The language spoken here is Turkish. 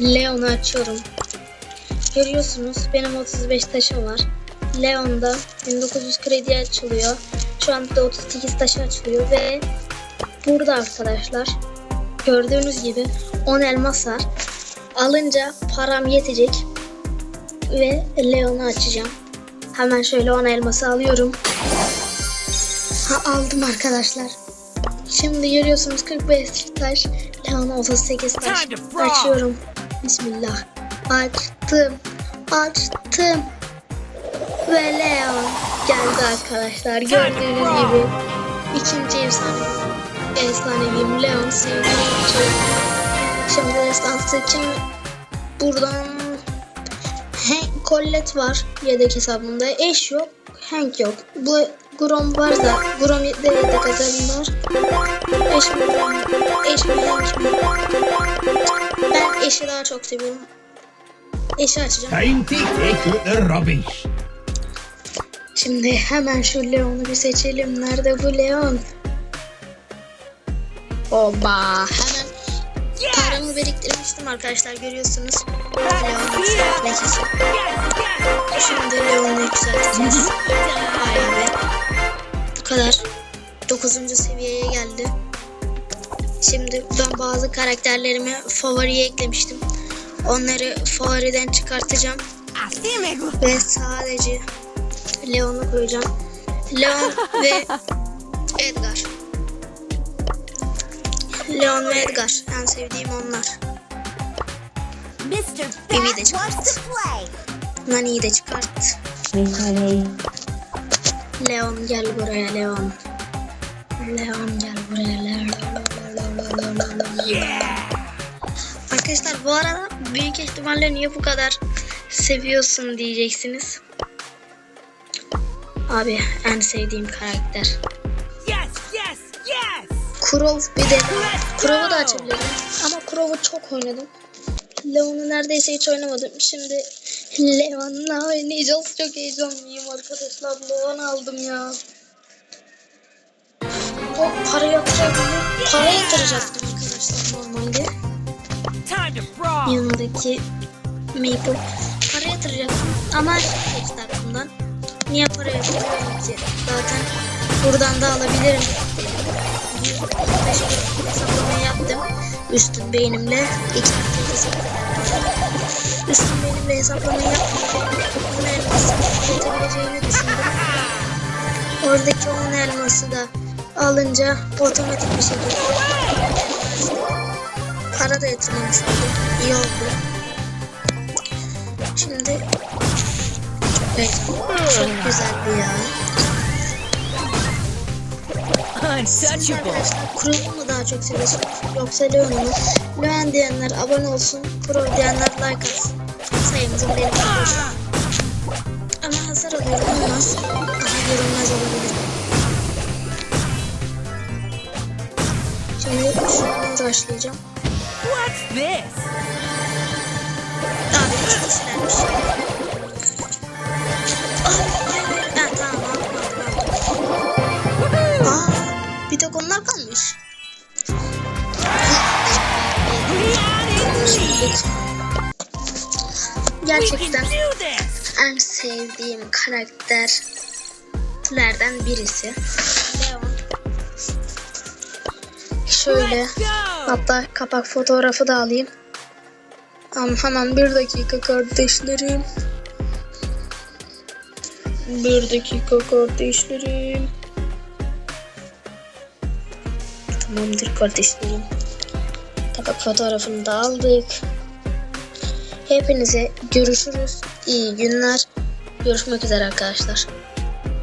Leon'u açıyorum. Görüyorsunuz benim 35 taşım var. Leon'da 1900 kredi açılıyor. Şu anda 38 taşı açılıyor ve burada arkadaşlar gördüğünüz gibi 10 elmas var. Alınca param yetecek ve Leon'u açacağım. Hemen şöyle 10 elması alıyorum. Ha aldım arkadaşlar. Şimdi görüyorsunuz 45 taş. Leon 38 taş. Açıyorum. Bismillah. Açtım. Açtım. Ve Leon geldi arkadaşlar. Gördüğünüz gibi ikinci efsane efsaneviyim Leon sevdiğim için. Şimdi destansı kim buradan Hank Colette var yedek hesabımda. Eş yok. Hank yok. Bu Grom var da Grom de yedek hesabım var. Eş mi Grom? Eş mi Hank mi? Ben eşi daha çok seviyorum. Eşi açacağım. Time to take the rubbish. Şimdi hemen şu Leon'u bir seçelim. Nerede bu Leon? Oba hemen paramı biriktirmiştim arkadaşlar görüyorsunuz. Leon'u yükseltmek için. Şimdi Leon'u yükselteceğiz. 9. seviyeye geldi. Şimdi ben bazı karakterlerimi favoriye eklemiştim. Onları favoriden çıkartacağım. Ve sadece Leon'u koyacağım. Leon ve Edgar. Leon ve Edgar. En sevdiğim onlar. Bibi de çıkart. Nani'yi de çıkart. Leon gel buraya Leon. Leon gel buraya Leon. Arkadaşlar bu arada büyük ihtimalle niye bu kadar seviyorsun diyeceksiniz. Abi en sevdiğim karakter. Yes, yes, yes. Kurov bir de Kurov'u da açabilirim. Ama Kurov'u çok oynadım. Leon'u neredeyse hiç oynamadım. Şimdi Leon'la oynayacağız. Çok heyecanlıyım arkadaşlar. Leon aldım ya. O para yatırabilir. Para yatıracaktım arkadaşlar normalde. Yanındaki Maple. Para yatıracaktım. Ama geçti aklımdan. Niye para yatırıyorum ki? Zaten buradan da alabilirim. Hesaplamayı yaptım. Üstün beynimle. iki harfli hesaplamayı Üstün beynimle hesaplamayı yaptım. Onun elması yetebileceğini düşündüm. Oradaki 10 elması da alınca otomatik bir şekilde para da yatırmamış oldum. İyi oldu. Şimdi evet, çok güzeldi ya. Siz arkadaşlar Kur'an'ı mı daha çok seviyorsunuz yoksa Leon'u mu? Leon diyenler abone olsun, Kur'an diyenler like atsın. Sayımızın benim Ama hasar alıyorum olmaz. Daha görünmez olabilir. Şimdi uğraşlayacağım. What's this? Abi çok. Ay, ha, tamam aldım. Aa, bir tek onlar kalmış. Gerçekten en sevdiğim karakterlerden birisi. Şöyle hatta kapak fotoğrafı da alayım. Am hemen bir dakika kardeşlerim. Bir dakika kardeşlerim. Tamamdır kardeşlerim. Kapak fotoğrafını da aldık. Hepinize görüşürüz. İyi günler. Görüşmek üzere arkadaşlar.